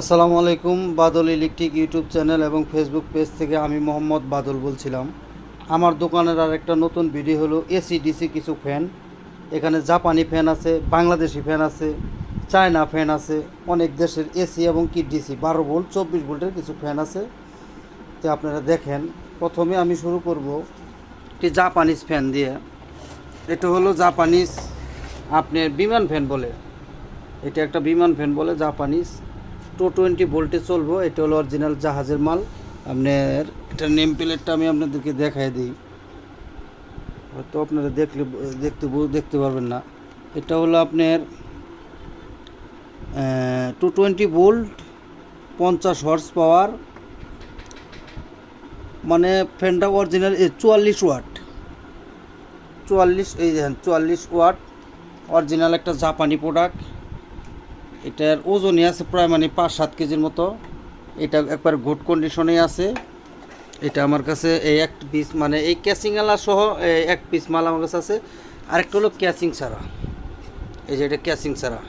আসসালামু আলাইকুম, Badal electric YouTube channel এবং ফেসবুক পেজ থেকে আমি মোহাম্মদ বাদল বলছিলাম। আমার দোকানের আর একটা নতুন ভিডিও হলো এসি, ডিসি কিছু ফ্যান। এখানে জাপানি ফ্যান আছে, বাংলাদেশি ফ্যান আছে, চায়না ফ্যান আছে, অনেক দেশের এসি এবং কি ডিসি, বারো ভোল্ট, চব্বিশ ভোল্টের কিছু ফ্যান আছে। তো আপনারা দেখেন, প্রথমে আমি শুরু করব একটি জাপানিজ ফ্যান দিয়ে। এটা হলো জাপানিজ আপনার বিমান ফ্যান বলে। এটা একটা বিমান ফ্যান বলে জাপানিজ। টু টোয়েন্টি ভোল্টে চলবো, এটা হলো অরিজিনাল জাহাজের মাল। আপনার এটার নেম প্লেটটা আমি আপনাদেরকে দেখাই দিই। হয়তো আপনারা দেখলে, দেখতে দেখতে পারবেন না। এটা হলো আপনার টু টোয়েন্টি ভোল্ট, পঞ্চাশ হর্স পাওয়ার মানে ফ্যানটা অরিজিনাল চুয়াল্লিশ ওয়াট। চুয়াল্লিশ, এই দেখেন, চুয়াল্লিশ ওয়াট। অরিজিনাল একটা জাপানি প্রোডাক্ট এটার ওজনই আছে প্রায় মানে পাঁচ সাত কেজির মতো। এটা একবার গুড কন্ডিশনে আছে। এটা আমার কাছে এই এক পিস মানে এই ক্যাচিংওয়ালা সহ এক পিস মাল আমার কাছে আছে। আরেকটা হলো ক্যাচিং ছাড়া। এই যে এটা ক্যাচিং ছাড়া।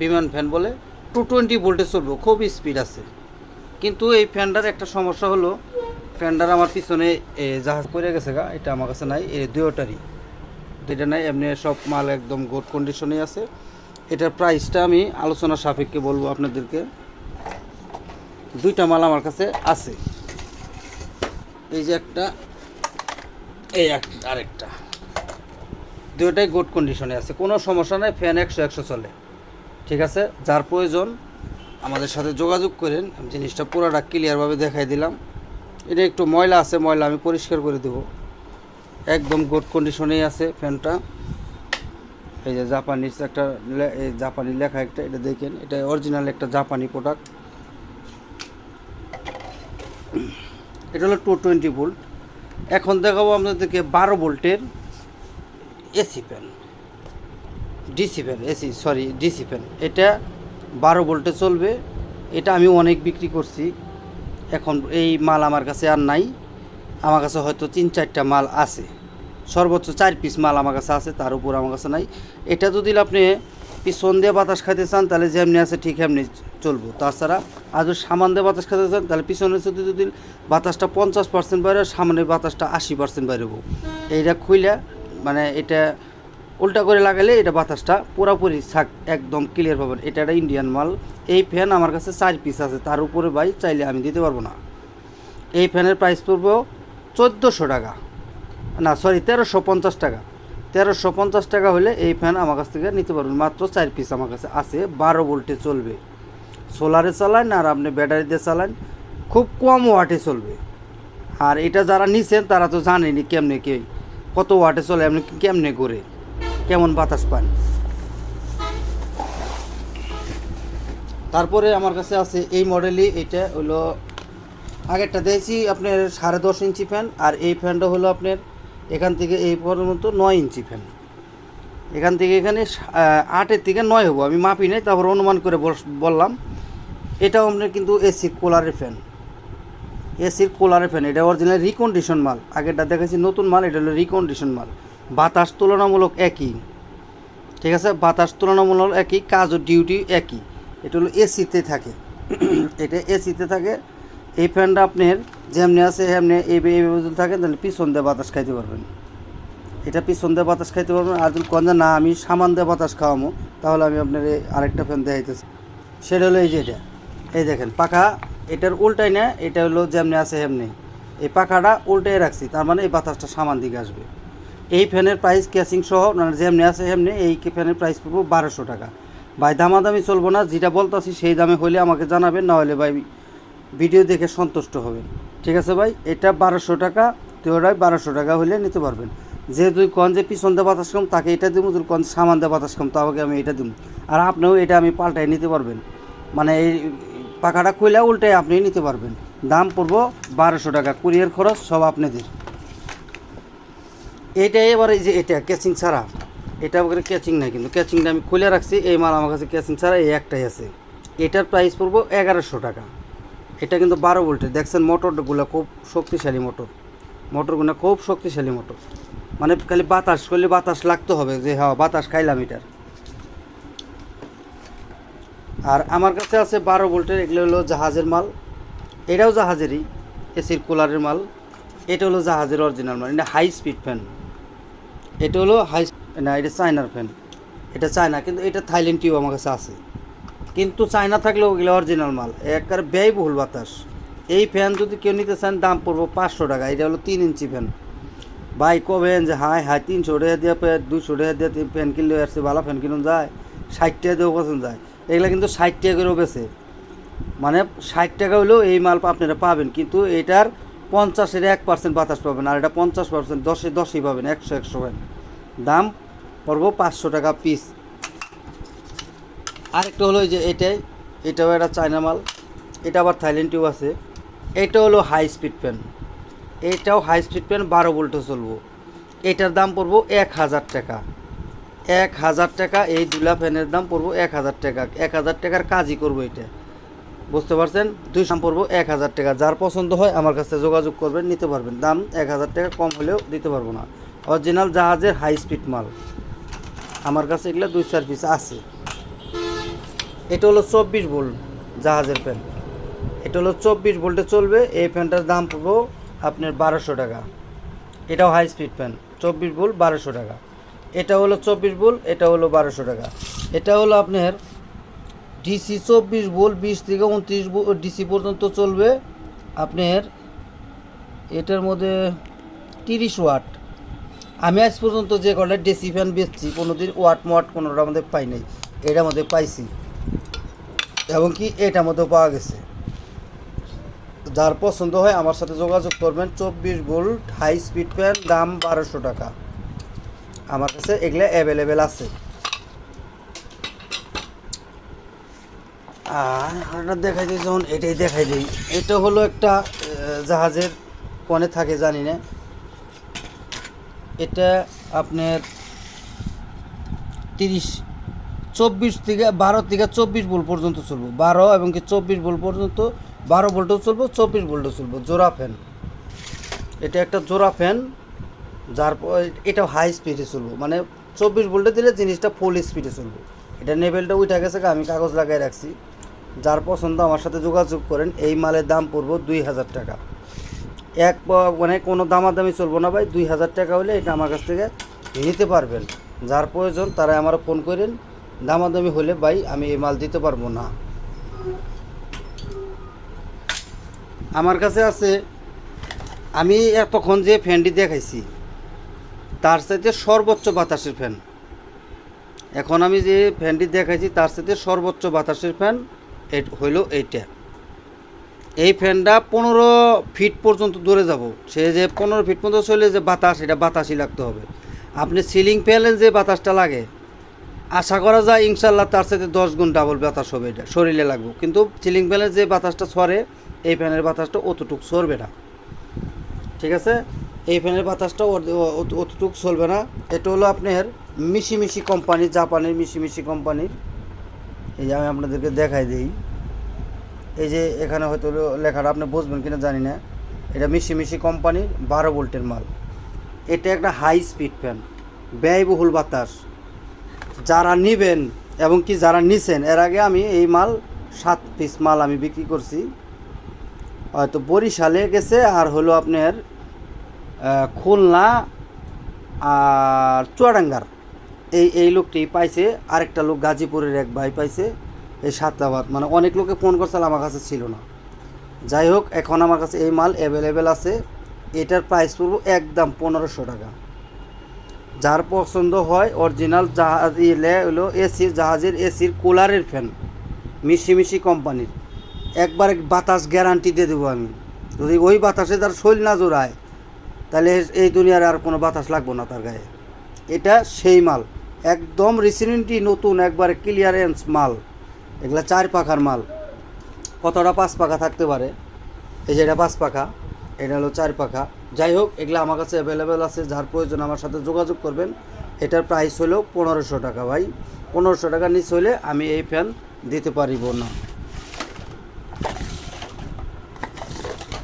বিমান ফ্যান বলে। টু টোয়েন্টি ভোল্টে চলবো, খুব স্পিড আছে। কিন্তু এই ফ্যানটার একটা সমস্যা হলো ফ্যানটার আমার পিছনে জাহাজ পড়ে গেছে গা, এটা আমার কাছে নাই এই দুয়োটারই দুইটা নাই, এমনি সব মাল একদম গুড কন্ডিশনেই আছে। এটার প্রাইসটা আমি আলোচনা সাপেক্ষে বলব আপনাদেরকে। দুইটা মাল আমার কাছে আছে। এই যে একটা, এই এক- আরেকটা। দুইটাই গুড কন্ডিশনে আছে। কোনো সমস্যা নাই ফ্যান একশো একশো চলে। ঠিক আছে? যার প্রয়োজন, আমাদের সাথে যোগাযোগ করেন। আমি জিনিসটা পুরোটা ক্লিয়ারভাবে দেখাই দিলাম। এটা একটু ময়লা আছে, ময়লা আমি পরিষ্কার করে দেবো। একদম গুড কন্ডিশনেই আছে ফ্যানটা এই যে জাপানিজ একটা এই জাপানি লেখা একটা, এটা দেখেন, এটা অরিজিনাল একটা জাপানি প্রোডাক্ট এটা হলো টু টোয়েন্টি ভোল্ট এখন দেখাবো আপনাদেরকে বারো ভোল্টের AC fan DC fan AC sorry DC fan এটা বারো ভোল্টে চলবে। এটা আমি অনেক বিক্রি করছি। এখন এই মাল আমার কাছে আর নাই। আমার কাছে হয়তো তিন চারটা মাল আছে। সর্বোচ্চ চার পিস মাল আমার কাছে আছে, তার উপর আমার কাছে নাই। এটা যদি আপনি পিছন দিয়ে বাতাস খাইতে চান, তাহলে যেমনি আছে ঠিক এমনি চলবো। তাছাড়া আর যদি সামান দিয়ে বাতাস খাইতে চান, তাহলে পিছনে যদি যদি বাতাসটা পঞ্চাশ পার্সেন্ট বাইরে, সামনে বাতাসটা আশি পার্সেন্ট বাইরেব এইটা খুইলা মানে এটা উল্টা করে লাগালে এটা বাতাসটা পুরোপুরি থাক, একদম ক্লিয়ার পাবেন এটা একটা ইন্ডিয়ান মাল। এই ফ্যান আমার কাছে চার পিস আছে, তার উপরে ভাই চাইলে আমি দিতে পারব না। এই ফ্যানের প্রাইস পড়ব চোদ্দোশো টাকা। না সরি তেরোশো পঞ্চাশ টাকা। তেরোশো পঞ্চাশ টাকা হলে এই ফ্যান আমার কাছ থেকে নিতে পারবেন। মাত্র চার পিস আমার কাছে আছে, বারো ভোল্টে চলবে। সোলারে চালান আর আপনি ব্যাটারিতে চালান, খুব কম ওয়াটে চলবে। আর এটা যারা নিছেন, তারা তো জানেনি কেমনে কে, কত ওয়াটে চলে, আপনি কেমনে করে, কেমন বাতাস পান। তারপরে আমার কাছে আছে এই মডেলই এটা হলো আগেরটা দিয়েছি আপনার সাড়ে দশ ইঞ্চি ফ্যান আর এই ফ্যানটা হলো আপনার এখান থেকে এই পর্যন্ত নয় ইঞ্চি ফ্যান এখান থেকে এখানে আটের থেকে নয় হব। আমি মাপি নাই, তারপর অনুমান করে বললাম। এটাও আপনার কিন্তু এসির কোলারের ফ্যান এসির কোলারের ফ্যান এটা অরিজিনাল রিকন্ডিশন মাল। আগেরটা দেখেছি নতুন মাল, এটা হলো রিকন্ডিশন মাল। বাতাস তুলনামূলক একই। ঠিক আছে? বাতাস তুলনামূলক একই, কাজ ও ডিউটি একই। এটা হলো এসিতে থাকে। এটা এসিতে থাকে। এই ফ্যানটা আপনার যেমনি আছে এমনি এইভাবে যদি থাকে, তাহলে পিছন দিয়ে বাতাস খাইতে পারবেন। এটা পিছন দিয়ে বাতাস খাইতে পারবেন। আর যদি কন না, আমি সামান দিয়ে বাতাস খাওয়ামো, তাহলে আমি আপনার এই আরেকটা ফ্যান দেখাইতেছি। সেটা হলো এই যে এটা। এই দেখেন, পাখা, এটার উল্টাই না, এটা হলো যেমনি আছে এমনি এই পাখাটা উল্টাই রাখছি, তার মানে এই বাতাসটা সামান দিকে আসবে। এই ফ্যানের প্রাইস ক্যাচিং সহ মানে যেমনি আছে এমনি এই ফ্যানের প্রাইস পড়ব বারোশো টাকা। ভাই, দামাদামি চলবো না, যেটা বলতেছি সেই দামে হলে আমাকে জানাবেন, না হলে ভাই, ভিডিও দেখে সন্তুষ্ট হবেন। ঠিক আছে ভাই? এটা বারোশো টাকা তেওরাই বারোশো টাকা হলে নিতে পারবেন। যে তুই কন যে পিছন দিয়ে বাতাস কম, তাকে এটা দিব তুই কন সামান দিয়ে বাতাস কম তাকে আমি এটা দিব আর আপনিও এটা আমি পাল্টাই নিতে পারবেন। মানে এই পাখাটা খুলে উল্টে আপনি নিতে পারবেন। দাম পড়ব বারোশো টাকা, কুরিয়ার খরচ সব আপনাদের। এইটা এবার যে এটা, ক্যাচিং ছাড়া। এটা আমাকে ক্যাচিং নাই কিন্তু, ক্যাচিংটা আমি খুলে রাখছি, এই মাল আমার কাছে ক্যাচিং ছাড়া এই একটাই আছে। এটার প্রাইস পড়ব এগারোশো টাকা। এটা কিন্তু বারো ভোল্টের। দেখছেন মোটরগুলো খুব শক্তিশালী মোটর। মোটরগুলো খুব শক্তিশালী মোটর। মানে খালি বাতাস করলে বাতাস লাগতে হবে যে হ্যাঁ বাতাস খাইলাম এটার আর আমার কাছে আছে বারো ভোল্টের, এগুলো হলো জাহাজের মাল। এটাও জাহাজেরই, এসির কুলারের মাল। এটা হলো জাহাজের অরিজিনাল মাল। এটা হাই স্পিড ফ্যান এটা হলো হাই না, এটা চায়নার ফ্যান এটা চায়না, কিন্তু এটা থাইল্যান্ড টিউব আমার কাছে আছে। কিন্তু চায়না থাকলেও ওগুলো অরিজিনাল মাল। একবারে ব্যয়বহুল বাতাস। এই ফ্যান যদি কেউ নিতে চান, দাম পড়ব পাঁচশো টাকা। এটা হলো তিন ইঞ্চি ফ্যান ভাই কবেন যে হাই হাই তিনশো টাকা দিয়ে দুশো টাকা দিয়ে ফ্যান কিনলে আসছে ভালো ফ্যান কিনুন যায়। ষাট টাকা দিয়েও পছন্দ যায়। এগুলো কিন্তু ষাট টাকা করেও বেছে মানে ষাট টাকা হলেও এই মাল আপনারা পাবেন। কিন্তু এটার পঞ্চাশের এক পার্সেন্ট বাতাস পাবেন আর এটা পঞ্চাশ পার্সেন্ট দশে দশই পাবেন, একশো একশো পাবেন দাম পড়ব পাঁচশো টাকা পিস আরেকটা হলো যে এটাই, এটাও একটা চায়না মাল, এটা আবার থাইল্যান্ড টিউব আছে। এটা হলো হাই স্পিড ফ্যান এটাও হাই স্পিড ফ্যান বারো ভোল্টে চলবো। এটার দাম পড়ব এক হাজার টাকা। এক হাজার টাকা, এই দুলা ফ্যানের দাম পড়ব এক হাজার টাকা। এক হাজার টাকার কাজই করব এটা। বুঝতে পারছেন? দুই দাম পড়ব এক হাজার টাকা। যার পছন্দ হয় আমার কাছে যোগাযোগ করবেন, নিতে পারবেন। দাম এক হাজার টাকা, কম হলেও দিতে পারব না। অরিজিনাল জাহাজের হাই স্পিড মাল। আমার কাছে এগুলো দুই চার পিস আছে। এটা হলো চব্বিশ ভোল্ট জাহাজের ফ্যান এটা হলো চব্বিশ ভোল্টে চলবে, এই ফ্যানটার দাম পড়ব আপনার বারোশো টাকা। এটাও হাই স্পিড ফ্যান চব্বিশ ভোল্ট বারোশো টাকা। এটা হলো চব্বিশ ভোল্ট, এটা হলো বারোশো টাকা। এটা হলো আপনার ডিসি চব্বিশ ভোল্ট, বিশ থেকে উনত্রিশ ডিসি পর্যন্ত চলবে আপনার, এটার মধ্যে তিরিশ ওয়াট। আমি আজ পর্যন্ত যে কটা ডিসি ফ্যান বেচছি কোনো দিন ওয়াট মোয়াট কোনোটা আমাদের পাই নাই, এটার মধ্যে পাইছি। এবং কি এটার মধ্যেও পাওয়া গেছে। যার পছন্দ হয় আমার সাথে যোগাযোগ করবেন চব্বিশ ভোল্ট হাই স্পিড ফ্যান, দাম বারোশো টাকা। আমার কাছে এগুলো অ্যাভেলেবেল আছে। আর দেখাই দিই, যখন এটাই দেখাই দিই, এটা হলো একটা জাহাজের কনে থাকে, জানি না। এটা আপনার তিরিশ চব্বিশ থেকে বারো থেকে চব্বিশ ভোল্ট পর্যন্ত চলবো। বারো এবং কি চব্বিশ ভোল্ট পর্যন্ত, বারো ভোল্টও চলবো, চব্বিশ ভোল্টও চলবো। জোড়া ফ্যান এটা একটা জোড়া ফ্যান যার এটাও হাই স্পিডে চলবো। মানে চব্বিশ ভোল্টে দিলে জিনিসটা ফুল স্পিডে চলবো। এটা নেবেলটা উঠে গেছে আমি কাগজ লাগাই রাখছি। যার পছন্দ আমার সাথে যোগাযোগ করেন, এই মালের দাম পড়ব দুই হাজার টাকা। এক মানে কোনো দামাদামি চলবো না ভাই, দুই হাজার টাকা হলে এটা আমার কাছ থেকে নিতে পারবেন। যার প্রয়োজন তারা আমার ফোন করেন। দামাদামি হলে ভাই আমি এই মাল দিতে পারব না। আমার কাছে আছে, আমি এতক্ষণ যে ফ্যানটি দেখাইছি, তার সাথে সর্বোচ্চ বাতাসের ফ্যান। এখন আমি যে ফ্যানটি দেখাইছি, তার সাথে সর্বোচ্চ বাতাসের ফ্যান হইল এইটা। এই ফ্যানটা পনেরো ফিট পর্যন্ত দূরে যাব। সে যে পনেরো ফিট পর্যন্ত চলে যে বাতাস, এটা বাতাসই লাগতে হবে। আপনি সিলিং ফ্যানে যে বাতাসটা লাগে আশা করা যায় ইনশাল্লাহ তার সাথে দশ গুণ ডাবল বাতাস হবে এটা, শরীরে লাগবে। কিন্তু চিলিং ফ্যানের যে বাতাসটা সরে, এই ফ্যানের বাতাসটা অতটুকু সরবে না। ঠিক আছে? এই ফ্যানের বাতাসটা অতটুকু চলবে না। এটা হলো আপনার মিশি মিশি কোম্পানি জাপানের মিশি মিশি কোম্পানির এই যে আমি আপনাদেরকে দেখাই দিই। এই যে এখানে হয়তো লেখাটা আপনি বুঝবেন কিনা জানি না। এটা মিশি মিশি কোম্পানির বারো ভোল্টের মাল। এটা একটা হাই স্পিড ফ্যান ব্যয়বহুল বাতাস। যারা নিবেন এবং কি যারা নিছেন, এর আগে আমি এই মাল সাত পিস মাল আমি বিক্রি করছি। হয়তো বরিশালে গেছে, আর হলো আপনার খুলনা আর চুয়াডাঙ্গার। এই এই লোকটি পাইছে, আরেকটা লোক গাজীপুরের এক ভাই পাইছে, এই সাতটাবাদ মানে অনেক লোকে ফোন করছিল, আমার কাছে ছিল না। যাই হোক, এখন আমার কাছে এই মাল অ্যাভেলেবেল আছে। এটার প্রাইস পড়ব একদম পনেরোশো টাকা। যার পছন্দ হয় অরিজিনাল জাহাজ ইলে হলো এসির জাহাজের এসির কুলারের ফ্যান মিশি মিশি কোম্পানির একবারে বাতাস গ্যারান্টি দিয়ে দেবো আমি। যদি ওই বাতাসে তার শৈল না জোড়ায়, তাহলে এই দুনিয়ার আর কোনো বাতাস লাগবো না তার গায়ে। এটা সেই মাল। একদম রিসেন্টলি নতুন, একবারে ক্লিয়ারেন্স মাল। এগুলা চার পাখার মাল। কতটা পাঁচ পাখা থাকতে পারে? এই যে এটা পাঁচ পাখা। এটা হলো চার পাখা। যাই হোক, এগুলো আমার কাছে অ্যাভেলেবেল আছে, যার প্রয়োজন আমার সাথে যোগাযোগ করবেন। এটার প্রাইস হলো পনেরোশো টাকা ভাই। পনেরোশো টাকা নিচ হলে আমি এই ফ্যান দিতে পারিব না।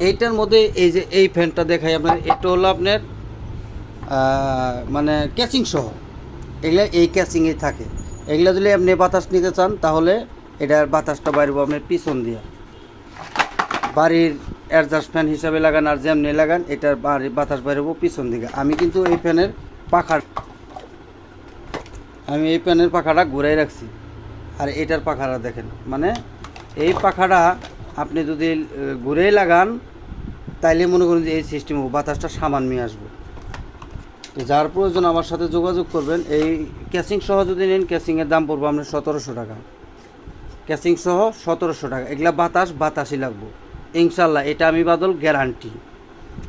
এইটার মধ্যে এই যে এই ফ্যানটা দেখাই আপনার, এটা হলো আপনার মানে ক্যাচিং সহ। এগুলো এই ক্যাচিংয়ে থাকে। এগুলো যদি আপনি বাতাস নিতে চান, তাহলে এটার বাতাসটা বাইরব আপনার পিছন দিয়ে। বাড়ির অ্যাডজাস্ট ফ্যান হিসাবে লাগান আর যেমনি লাগান, এটার বাতাস বাইরবো পিছন দিকে। আমি কিন্তু এই ফ্যানের পাখা আমি এই ফ্যানের পাখাটা ঘুরাই রাখছি। আর এটার পাখাটা দেখেন মানে এই পাখাটা আপনি যদি ঘুরেই লাগান, তাইলে মনে করুন যে এই সিস্টেম বাতাসটা সামান নিয়ে আসবে। তো যার প্রয়োজন আমার সাথে যোগাযোগ করবেন, এই ক্যাসিং সহ যদি নেন ক্যাসিংয়ের দাম পড়বে আপনার সতেরোশো টাকা। ক্যাসিং সহ সতেরোশো টাকা, এগুলা বাতাস বাতাসই লাগবো। ইনশাল্লাহ, এটা আমি বাদল গ্যারান্টি।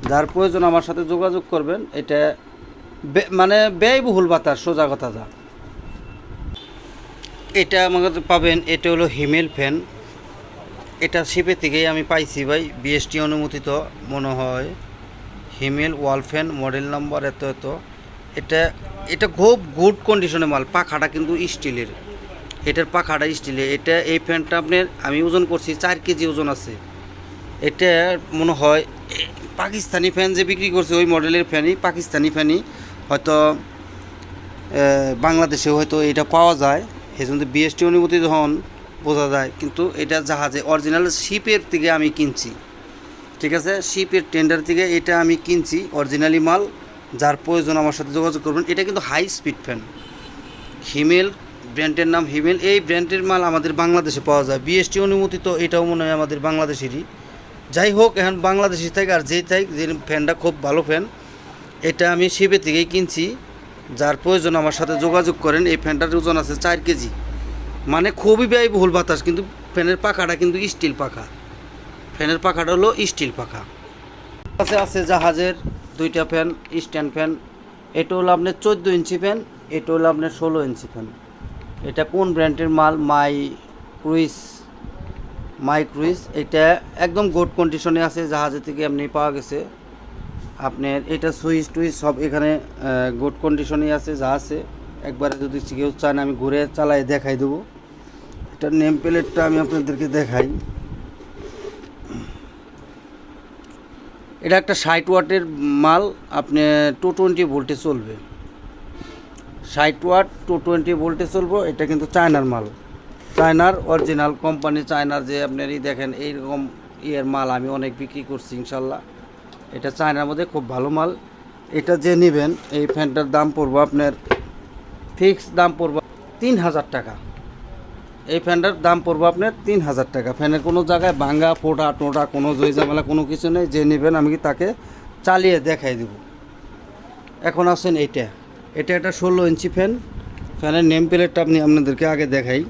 যার প্রয়োজন আমার সাথে যোগাযোগ করবেন, এটা মানে ব্যয়বহুল বাতাস, সোজা কথা যা। এটা আমার কাছে পাবেন, এটা হলো হিমেল ফ্যান। এটা শিপের থেকেই আমি পাইছি ভাই, বিএসটি অনুমোদিত, মনে হয় Himel wall fan, model number এত এত। এটা এটা খুব গুড কন্ডিশনে মাল, পাখাটা কিন্তু স্টিলের। এটার পাখাটা স্টিলের, এটা এই ফ্যানটা আপনার, আমি ওজন করছি চার কেজি ওজন আছে। এটা মনে হয় পাকিস্তানি ফ্যান যে বিক্রি করছে, ওই মডেলের ফ্যানই, পাকিস্তানি ফ্যানই। হয়তো বাংলাদেশেও হয়তো এটা পাওয়া যায়। এই জন্য বিএসটি অনুমোদিত হন, বোঝা যায়। কিন্তু এটা জাহাজে অরিজিনাল শিপের থেকে আমি কিনছি। ঠিক আছে? শিপের টেন্ডার থেকে এটা আমি কিনছি অরিজিনালি মাল। যার প্রয়োজন আমার সাথে যোগাযোগ করবেন। এটা কিন্তু হাই স্পিড ফ্যান হিমেল, ব্র্যান্ডের নাম হিমেল। এই ব্র্যান্ডের মাল আমাদের বাংলাদেশে পাওয়া যায়। বিএসটি অনুমোদিত, এটাও মনে হয় আমাদের বাংলাদেশেরই। যাই হোক, এখন বাংলাদেশি থেকে আর যেই থাক যে ফ্যানটা খুব ভালো ফ্যান এটা আমি শিপে থেকেই কিনছি। যার প্রয়োজন আমার সাথে যোগাযোগ করেন, এই ফ্যানটার ওজন আছে চার কেজি। মানে খুবই ব্যয়বহুল বাতাস, কিন্তু ফ্যানের পাখাটা কিন্তু স্টিল পাখা। ফ্যানের পাখাটা হলো স্টিল পাখা। আছে আছে জাহাজের দুইটা ফ্যান স্ট্যান্ড ফ্যান এটা হলো আপনার চোদ্দ ইঞ্চি ফ্যান এটা হলো আপনার ষোলো ইঞ্চি ফ্যান এটা কোন ব্র্যান্ডের মাল? মাই ক্রুইজ মাই ক্রুইজ এটা একদম গুড কন্ডিশনে আছে জাহাজের থেকে এমনি পাওয়া গেছে। আপনার এটা সুইচ টুইচ সব এখানে গুড কন্ডিশনে আছে আছে। একবারে যদি কেউ চান আমি ঘুরে চালাই দেখাই দেবো। এটা নেম প্লেটটা আমি আপনাদেরকে দেখাই। এটা একটা ষাট ওয়াটের মাল আপনি টু টোয়েন্টি ভোল্টে চলবে। ষাট ওয়াট টু টোয়েন্টি ভোল্টে চলবো, এটা কিন্তু চায়নার মাল। চায়নার অরিজিনাল কোম্পানি চায়নার যে আপনার ই দেখেন, এইরকম ইয়ের মাল আমি অনেক বিক্রি করছি ইনশাল্লাহ। এটা চায়নার মধ্যে খুব ভালো মাল। এটা যে নেবেন, এই ফ্যানটার দাম পড়ব আপনার ফিক্স দাম পড়ব তিন হাজার টাকা। এই ফ্যানটার দাম পড়ব আপনার তিন হাজার টাকা। ফ্যানের কোনো জায়গায় ভাঙ্গা ফোটা, টোটা, কোনো জয় ঝামেলা, কোনো কিছু নেই। যে নেবেন, আমি তাকে চালিয়ে দেখাই দেব। এখন আসেন এইটা। এটা একটা ষোলো ইঞ্চি ফ্যান। ফ্যানের নেম প্লেটটা আপনি আপনাদেরকে আগে দেখাই।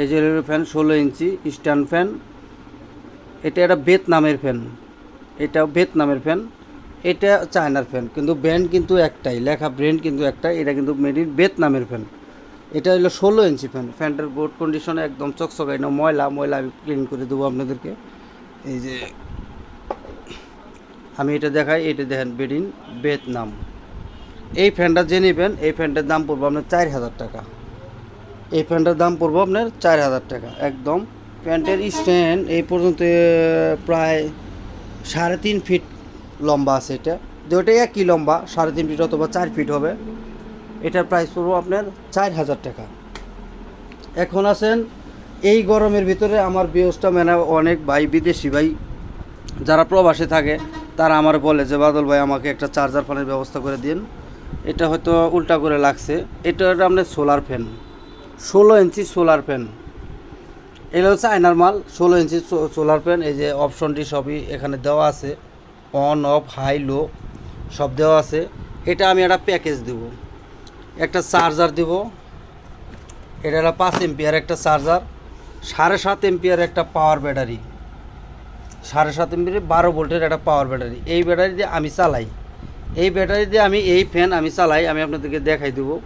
এই যে ফ্যান ষোলো ইঞ্চি স্ট্যান্ড ফ্যান এটা একটা বেত নামের ফ্যান এটা বেত নামের ফ্যান এটা চায়নার ফ্যান কিন্তু ব্র্যান্ড কিন্তু একটাই, লেখা ব্র্যান্ড কিন্তু একটাই, এটা কিন্তু মেড ইন বেত নামের ফ্যান এটা হলো ষোলো ইঞ্চি ফ্যান ফ্যানটার বোর্ড কন্ডিশনে একদম চকচকাই না, ময়লা ময়লা আমি ক্লিন করে দেবো আপনাদেরকে। এই যে, আমি এটা দেখাই, এটা দেখেন বেডিন বেতনাম এই ফ্যানটা যে নেবেন, এই ফ্যানটার দাম পড়ব আপনার চার হাজার টাকা। এই ফ্যানটার দাম পড়ব আপনার চার হাজার টাকা, একদম। প্যান্টের স্ট্যান্ড এই পর্যন্ত প্রায় সাড়ে তিন ফিট লম্বা আছে এটা। দুটোই একই লম্বা, সাড়ে তিন ফিট অথবা চার ফিট হবে। এটার প্রাইস পড়ব আপনার চার হাজার টাকা। এখন আছেন, এই গরমের ভিতরে আমার বিয়সটা মেনে অনেক ভাই, বিদেশি ভাই, যারা প্রবাসে থাকে, তারা আমার বলে যে, বাদল ভাই, আমাকে একটা চার্জার ফ্যানের ব্যবস্থা করে দিন। এটা হয়তো উল্টা করে লাগছে। এটা আপনার সোলার ফ্যান ষোলো ইঞ্চি সোলার ফ্যান এগুলো হচ্ছে আয়নার মাল, ষোলো ইঞ্চি সোলার ফ্যান এই যে অপশনটি সবই এখানে দেওয়া আছে। অন, অফ, হাই, লো, সব দেওয়া আছে। এটা আমি একটা প্যাকেজ দেব। একটা চার্জার দেব। এটা একটা পাঁচ এমপিয়ার একটা চার্জার। সাড়ে সাত এমপিয়ার একটা পাওয়ার ব্যাটারি। সাড়ে সাত এমপিয়ার বারো ভোল্টের একটা পাওয়ার ব্যাটারি। এই ব্যাটারি দিয়ে আমি চালাই। এই ব্যাটারি দিয়ে আমি, এই ফ্যান আমি চালাই। আমি আপনাদেরকে দেখাই দেবো।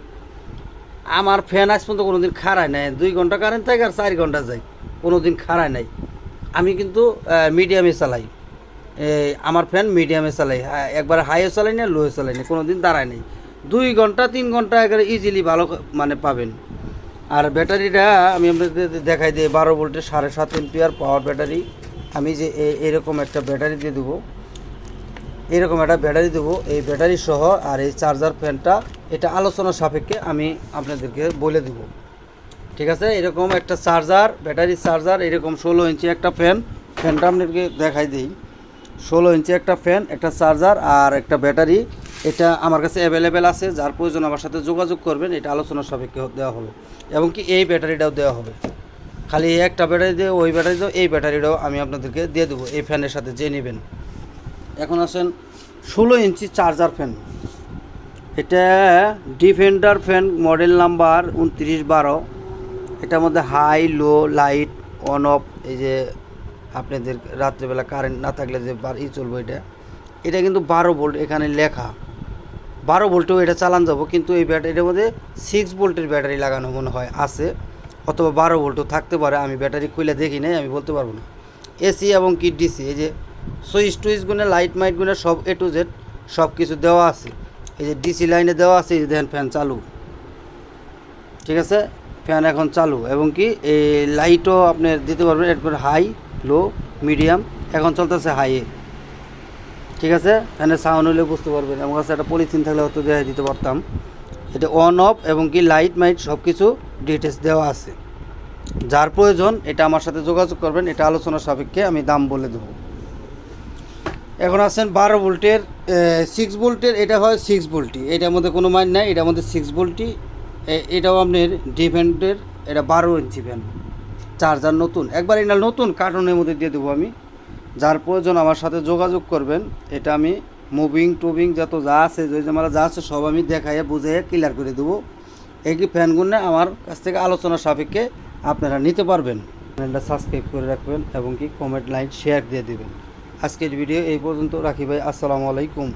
আমার ফ্যান আজ পর্যন্ত কোনো দিন খারায় নাই। দুই ঘণ্টা কারেন্ট থাকে আর চার ঘণ্টা যায়। কোনো দিন খারায় নাই। আমি কিন্তু মিডিয়ামে চালাই। আমার ফ্যান মিডিয়ামে চালাই। একবার হাইও চালাই না লোয়ে চালাই না কোনো দিন দাঁড়ায় নাই। দুই ঘণ্টা, তিন ঘণ্টা একবারে ইজিলি ভালো মানে পাবেন। আর ব্যাটারিটা আমি আপনাদের দেখাই দিই, বারো ভোল্টের সাড়ে সাত এমপিয়ার পাওয়ার ব্যাটারি আমি যে এরকম একটা ব্যাটারি দিয়ে দেবো। এরকম একটা ব্যাটারি দেবো। এই ব্যাটারি সহ আর এই চার্জার ফ্যানটা এটা আলোচনা সাপেক্ষে আমি আপনাদেরকে বলে দেব। ঠিক আছে? এরকম একটা চার্জার ব্যাটারি চার্জার এরকম ষোলো ইঞ্চি একটা ফ্যান ফ্যানটা আপনাকে দেখাই দিই। ষোলো ইঞ্চি একটা ফ্যান একটা চার্জার আর একটা ব্যাটারি। এটা আমার কাছে অ্যাভেলেবেল আছে, যার প্রয়োজন আমার সাথে যোগাযোগ করবেন, এটা আলোচনা সাপেক্ষে দেওয়া হলো। এবং কি এই ব্যাটারিটাও দেওয়া হবে। খালি একটা ব্যাটারি দিয়ে, ওই ব্যাটারি দিয়ে এই ব্যাটারিটাও আমি আপনাদেরকে দিয়ে দেবো, এই ফ্যানের সাথে যে নেবেন। এখন আসেন ষোলো ইঞ্চি চার্জার ফ্যান। এটা ডিফেন্ডার ফ্যান, মডেল নাম্বার উনত্রিশ বারো। এটার মধ্যে high, low, light, on, off, এই যে আপনাদের রাত্রেবেলা কারেন্ট না থাকলে যে ই চলবো এটা। এটা কিন্তু বারো ভোল্ট এখানে লেখা। বারো ভোল্টেও এটা চালান যাব, কিন্তু এই ব্যাটারিটার মধ্যে সিক্স ভোল্টের ব্যাটারি লাগানো মনে হয় আছে। অথবা বারো ভোল্টও থাকতে পারে, আমি ব্যাটারি খুলে দেখি নাই, আমি বলতে পারব না। এসি এবং কি ডিসি, এই যে সুইচ টুইচ গুনে, লাইট মাইট গুনে, সব এ টু জেড সব কিছু দেওয়া আছে। এই যে ডিসি লাইনে দেওয়া আছে, এই দেখেন ফ্যান চালু। ঠিক আছে? ফ্যান এখন চালু। এবং কি, এই লাইটও আপনি দিতে পারবেন, এরপর হাই লো মিডিয়াম এখন চলতেছে হাইয়ে ঠিক আছে? ফ্যানের সাউন্ড হলে বুঝতে পারবেন। আমার কাছে একটা পলিথিন থাকলে হয়তো দেখাই দিতে পারতাম। এটা অন অফ এবং কি লাইট মাইট সব কিছু ডিটেলস দেওয়া আছে। যার প্রয়োজন, এটা আমার সাথে যোগাযোগ করবেন, এটা আলোচনা সাপেক্ষে আমি দাম বলে দেবো। এখন আছেন বারো ভোল্টের সিক্স ভোল্টের, এটা হয় সিক্স ভোল্টই। এটার মধ্যে কোনো মাইন নাই, এটার মধ্যে সিক্স ভোল্টই। এটাও আপনার ডিফেন্টের এটা বারো ইঞ্চি ফ্যান চার্জার নতুন। একবার এটা নতুন কার্টুনের মধ্যে দিয়ে দেবো আমি। যার প্রয়োজন আমার সাথে যোগাযোগ করবেন। এটা আমি মুভিং টুবিং যত যা আছে জামালা যা আছে, সব আমি দেখাইয়া বুঝাইয়া ক্লিয়ার করে দেবো। এই ফ্যানগুলো আমার কাছ থেকে আলোচনা সাপেক্ষে আপনারা নিতে পারবেন। চ্যানেলটা সাবস্ক্রাইব করে রাখবেন এবং কি কমেন্ট লাইন শেয়ার দিয়ে দেবেন। আজকের ভিডিও এই পর্যন্ত রাখি ভাই আসসালামু আলাইকুম।